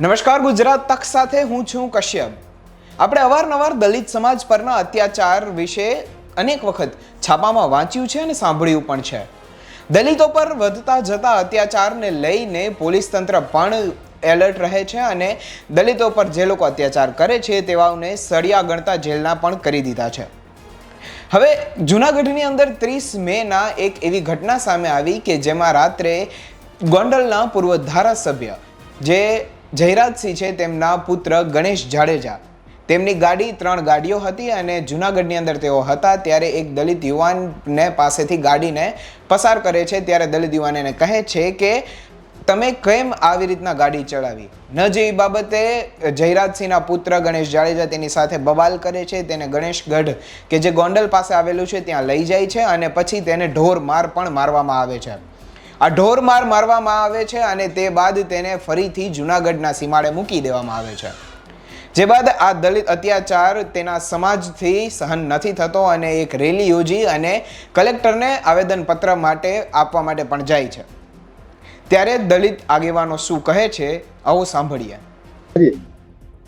નમસ્કાર, ગુજરાત તક સાથે હું છું કશ્યપ. આપણે અવારનવાર દલિત સમાજ પરના અત્યાચાર વિશે અનેક વખત છાપામાં વાંચ્યું છે અને સાંભળ્યું પણ છે. દલિતો પર વધતા જતા અત્યાચારને લઈને પોલીસ તંત્ર પણ એલર્ટ રહે છે અને દલિતો પર જે લોકો અત્યાચાર કરે છે તેવાઓને સળિયા ગણતા જેલના પણ કરી દીધા છે. હવે જુનાગઢની અંદર ત્રીસ મેના એક એવી ઘટના સામે આવી કે જેમાં રાત્રે ગોંડલના પૂર્વ ધારાસભ્ય જે જયરાજસિંહ છે તેમના પુત્ર ગણેશ જાડેજા તેમની ગાડી ત્રણ ગાડીઓ હતી અને જુનાગઢની અંદર તેઓ હતા ત્યારે એક દલિત યુવાનને પાસેથી ગાડીને પસાર કરે છે. ત્યારે દલિત યુવાન એને કહે છે કે તમે કેમ આવી રીતના ગાડી ચડાવી? ન જે બાબતે જયરાજસિંહના પુત્ર ગણેશ જાડેજા તેની સાથે બબાલ કરે છે, તેને ગણેશગઢ કે જે ગોંડલ પાસે આવેલું છે ત્યાં લઈ જાય છે અને પછી તેને ઢોર માર પણ મારવામાં આવે છે. આ ઢોર માર મારવામાં આવે છે અને તે બાદ તેને ફરીથી જુનાગઢના સીમાડે મૂકી દેવામાં આવે છે. જે બાદ આ દલિત અત્યાચાર તેના સમાજથી સહન નથી થતો અને એક રેલી યોજી અને કલેક્ટરને આવેદનપત્ર માટે આપવા માટે પણ જાય છે. ત્યારે દલિત આગેવાનો શું કહે છે આવો સાંભળીએ.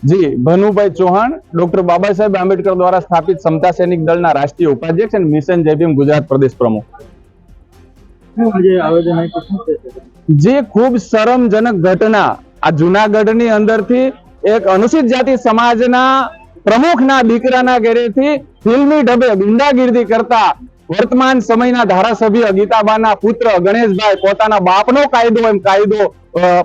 જી ભનુભાઈ ચૌહાણ ડોક્ટર બાબા સાહેબ આંબેડકર દ્વારા સ્થાપિત સમતા સૈનિક દળના રાષ્ટ્રીય ઉપાધ્યક્ષ અને મિશન જયભીમ ગુજરાત પ્રદેશ પ્રમુખ? જે ખૂબ શરમજનક ઘટના આ જુનાગઢની અંદરથી એક અનુસૂચિત જાતિ સમાજના પ્રમુખના દીકરાના ઘરેથી ફિલ્મી ઢબે ગુંડાગીરી કરતા વર્તમાન સમયના ધારાસભ્ય ગીતાબાના પુત્ર ગણેશભાઈ પોતાના બાપનો કાયદો એમ કાયદો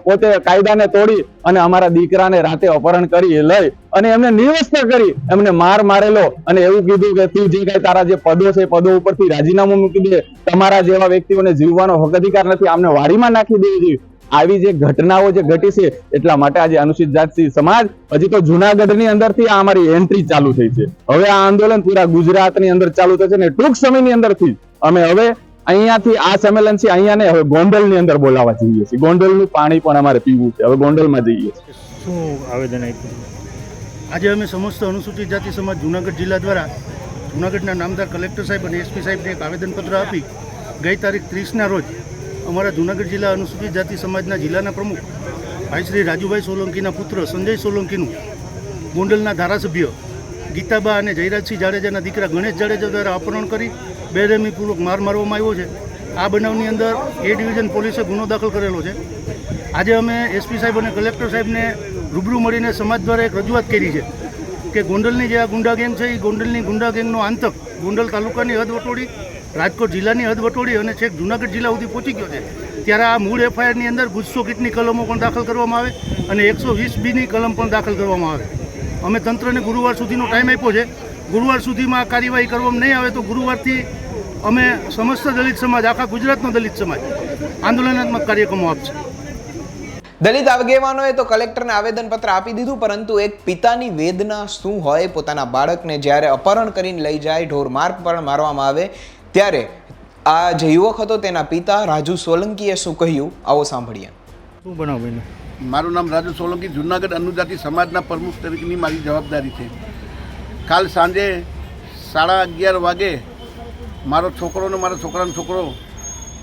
પોતે કાયદાને તોડી અને અમારા દીકરાને રાતે અપહરણ કરી લઈ અને એમને નિર્વસ્ત કરી. એમને માર મારેલો અને એવું કીધું કે તું જે કઈ તારા જે પદો છે પદો ઉપરથી રાજીનામું મૂકી દે. તમારા જેવા વ્યક્તિઓને જીવવાનો હક અધિકાર નથી. આમને વાડીમાં નાખી દેવી જોઈએ. આવી જે ઘટનાઓ જે ઘટી છે એટલા માટે આજે અનુસૂચિત જાતિ સમાજ હજી તો જુનાગઢની અંદરથી આ અમારી એન્ટ્રી ચાલુ થઈ છે. હવે આ આંદોલન પૂરા ગુજરાતની અંદર ચાલુ થશે ને ટૂંક સમયની અંદરથી અમે હવે અહીંયાથી આ સંમેલન છે અહીંયા ને હવે ગોંડલની અંદર બોલાવવા જઈએ છીએ. ગોંડલનું પાણી પણ અમારે પીવું છે. હવે ગોંડલમાં જઈએ છીએ. શું આવેદન આપ્યું? આજે અમે સમસ્ત અનુસૂચિત જાતિ સમાજ જુનાગઢ જિલ્લા દ્વારા જુનાગઢના નામદાર કલેક્ટર સાહેબ અને એસપી સાહેબને એક આવેદનપત્ર આપી ગઈ તારીખ ત્રીસના રોજ અમારા જુનાગઢ જિલ્લા અનુસૂચિત જાતિ સમાજના જિલ્લાના પ્રમુખ ભાઈ શ્રી રાજુભાઈ સોલંકીના પુત્ર સંજય સોલંકીનું ગોંડલના ધારાસભ્ય ગીતાબા અને જયરાજસિંહ જાડેજાના દીકરા ગણેશ જાડેજા દ્વારા અપહરણ કરી બેરહેમીપૂર્વક માર મારવામાં આવ્યો છે. આ બનાવની અંદર એ ડિવિઝન પોલીસે ગુનો દાખલ કરેલો છે. આજે અમે એસપી સાહેબ અને કલેક્ટર સાહેબને રૂબરૂ મળીને સમાજ દ્વારા એક રજૂઆત કરી છે કે ગોંડલની જે આ ગુંડા ગેંગ છે, એ ગોંડલની ગુંડા ગેંગનો આંતક ગોંડલ તાલુકાની હદ વટોળી રાજકોટ જિલ્લાની હદ વટોળી અને છેક જુનાગઢ જિલ્લા સુધી પહોંચી ગયો છે. ત્યારે આ મૂળ એફઆઈઆરની અંદર ગુસ્સો કીટની કલમો પણ દાખલ કરવામાં આવે અને એકસો વીસ બીની કલમ પણ દાખલ કરવામાં આવે. અમે તંત્રને ગુરુવાર સુધીનો ટાઈમ આપ્યો છે. ગુરુવાર સુધીમાં કાર્યવાહી કરવામાં નહીં આવે તો ગુરુવારથી અમે સમસ્ત દલિત સમાજ, આખા ગુજરાતનો દલિત સમાજ આંદોલનાત્મક કાર્યક્રમો આપશે. દલિત આગેવાનોએ તો કલેક્ટરને આવેદનપત્ર આપી દીધું, પરંતુ એક પિતાની વેદના શું હોય? પોતાના બાળકને જ્યારે અપહરણ કરીને લઈ જાય ઢોર માર્ગ પણ મારવામાં આવે. ત્યારે આ જે યુવક હતો તેના પિતા રાજુ સોલંકીએ શું કહ્યું? આવો સાંભળીએ. શું બનાવ બન્યો? મારું નામ રાજુ સોલંકી જુનાગઢ અનુજાતિ સમાજના પ્રમુખ તરીકેની મારી જવાબદારી છે. કાલ સાંજે સાડા અગિયાર વાગે મારો છોકરો ને મારા છોકરાનો છોકરો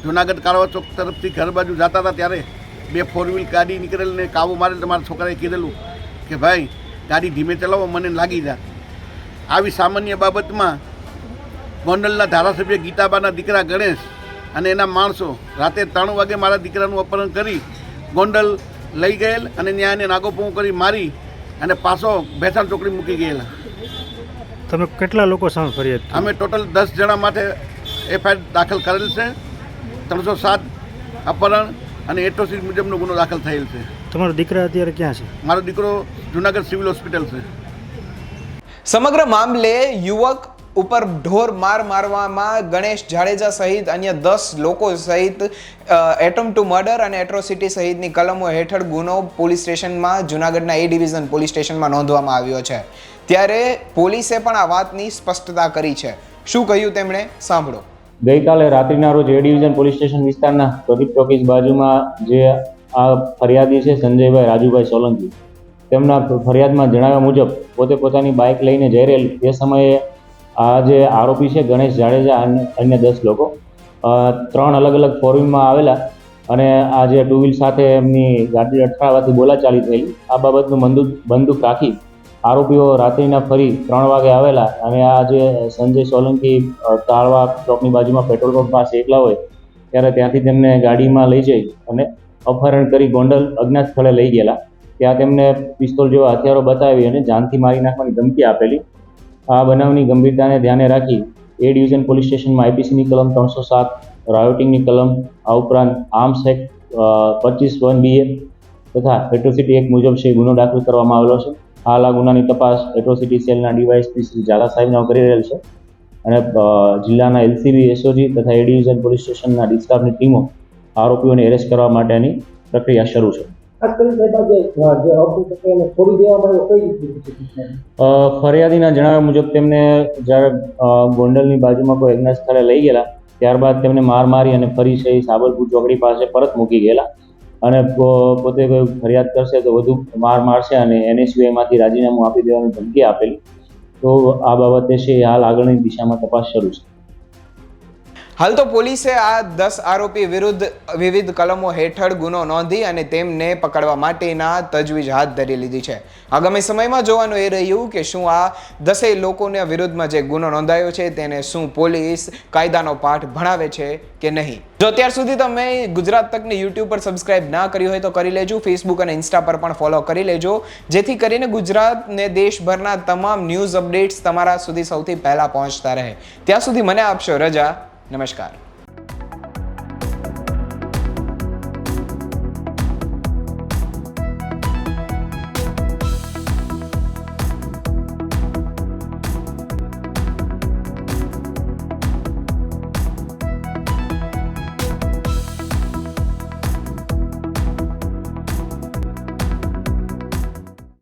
જુનાગઢ કાળવા ચોક તરફથી ઘર બાજુ જતા હતા ત્યારે બે ફોર વ્હીલ ગાડી નીકળેલ ને કાબુ મારેલ તો મારા છોકરાએ કીધેલું કે ભાઈ ગાડી ધીમે ચલાવો મને લાગી જા. આવી સામાન્ય બાબતમાં ગોંડલના ધારાસભ્ય ગીતાબાના દીકરા ગણેશ અને એના માણસો રાતે ત્રણ વાગે મારા દીકરાનું અપહરણ કરી ગોંડલ લઈ ગયેલ અને ત્યાં એને નાગોપું કરી મારી અને પાછો ભેસાણ ચોકડી મૂકી ગયેલા. તમે કેટલા લોકો સામે ફરિયાદ અમે ટોટલ દસ જણા માટે એફઆઈઆર દાખલ કરેલ છે. ત્રણસો સાત અપહરણ અને એટ્રોસિટી મુજબનો ગુનો દાખલ થયેલ છે. તમારો દીકરા અત્યારે ક્યાં છે? મારો દીકરો જુનાગઢ સિવિલ હોસ્પિટલ છે. સમગ્ર મામલે યુવક ઉપર ઢોર માર મારવામાં ગણેશ જાડેજા સહિત અન્ય દસ લોકો સહિત એટમ ટુ મર્ડર અને એટ્રોસિટી સહિતની કલમો હેઠળ ગુનો પોલીસ સ્ટેશનમાં, જુનાગઢના એ ડિવિઝન પોલીસ સ્ટેશનમાં નોંધવામાં આવ્યો છે. ત્યારે પોલીસે પણ આ વાતની સ્પષ્ટતા કરી છે. શું કહ્યું તેમણે? સાંભળો. ગઈકાલે રાત્રિના રોજ એ ડિવિઝન પોલીસ સ્ટેશન વિસ્તારના પ્રદીપ ચોકીસ બાજુમાં જે આ ફરિયાદી છે સંજયભાઈ રાજુભાઈ સોલંકી, તેમના ફરિયાદમાં જણાવ્યા મુજબ પોતે પોતાની બાઇક લઈને જઈ રહેલ એ સમયે આ જે આરોપી છે ગણેશ જાડેજા અને, અન્ય દસ લોકો ત્રણ અલગ અલગ ફોર વ્હીલમાં આવેલા અને આ જે ટુ વ્હીલ સાથે એમની ગાડી અટકાવવાથી બોલાચાલી થયેલી, આ બાબતનું બંદૂક બંદૂક રાખી આરોપીઓ રાત્રિના ફરી ત્રણ વાગે આવેલા અને આ જે સંજય સોલંકી તાળવા ચોકની બાજુમાં પેટ્રોલ પંપ પાસે એકલા હોય, ત્યારે ત્યાંથી તેમને ગાડીમાં લઈ જઈ અને અપહરણ કરી ગોંડલ અજ્ઞાત સ્થળે લઈ ગયેલા. ત્યાં તેમને પિસ્તોલ જેવા હથિયારો બતાવી અને જાનથી મારી નાખવાની ધમકી આપેલી. આ બનાવની ગંભીરતાને ધ્યાને રાખી એ ડિવિઝન પોલીસ સ્ટેશનમાં આઈપીસીની કલમ ત્રણસો સાત, રાયોટિંગની કલમ આ ઉપરાંત આર્મ્સ એક્ટ પચીસ વન બીએ તથા એટ્રોસિટી એક્ટ મુજબ છે ગુનો દાખલ કરવામાં આવેલો છે. હાલ આ ગુનાની તપાસ એટ્રોસિટી સેલના ડીવાયએસપી શ્રી ઝાલા સાહેબના કરી રહેલ છે અને જિલ્લાના એલસીબી, એસઓજી તથા એ ડિવિઝન પોલીસ સ્ટેશનના ડિસ્ટાફની ટીમો આરોપીઓને એરેસ્ટ કરવા માટેની પ્રક્રિયા શરૂ છે. ફરિયાદીના જણાવ્યા મુજબ તેમને જ્યારે ગોંડલની બાજુમાં કોઈ અજ્ઞાત સ્થળે લઈ ગયેલા, ત્યારબાદ તેમને માર મારી અને ફરી છે સાબરપુર ચોકડી પાસે પરત મૂકી ગયેલા. અને પોતે કોઈ ફરિયાદ કરશે તો વધુ માર મારશે અને એનએસયુઆઈમાંથી રાજીનામું આપી દેવાની ધમકી આપેલી. તો આ બાબતે છે હાલ આગળની દિશામાં તપાસ શરૂ છે. હાલ તો પોલીસે આ દસ આરોપી વિરુદ્ધ વિવિધ કલમો હેઠળ ગુનો નોંધી અને તેમને પકડવા માટેના તજવીજ હાથ ધરી લીધી છે. આગામી સમયમાં જોવાનું એ રહ્યું કે શું આ દસેય લોકોના વિરુદ્ધમાં જે ગુનો નોંધાયો છે તેને શું પોલીસ કાયદાનો પાઠ ભણાવે છે કે નહીં. જો અત્યાર સુધી તમે ગુજરાત તકને યુટ્યુબ પર સબસ્ક્રાઇબ ના કર્યું હોય તો કરી લેજો, ફેસબુક અને ઇન્સ્ટા પર પણ ફોલો કરી લેજો, જેથી કરીને ગુજરાતને દેશભરના તમામ ન્યૂઝ અપડેટ્સ તમારા સુધી સૌથી પહેલાં પહોંચતા રહે. ત્યાં સુધી મને આપશો રજા. નમસ્કાર.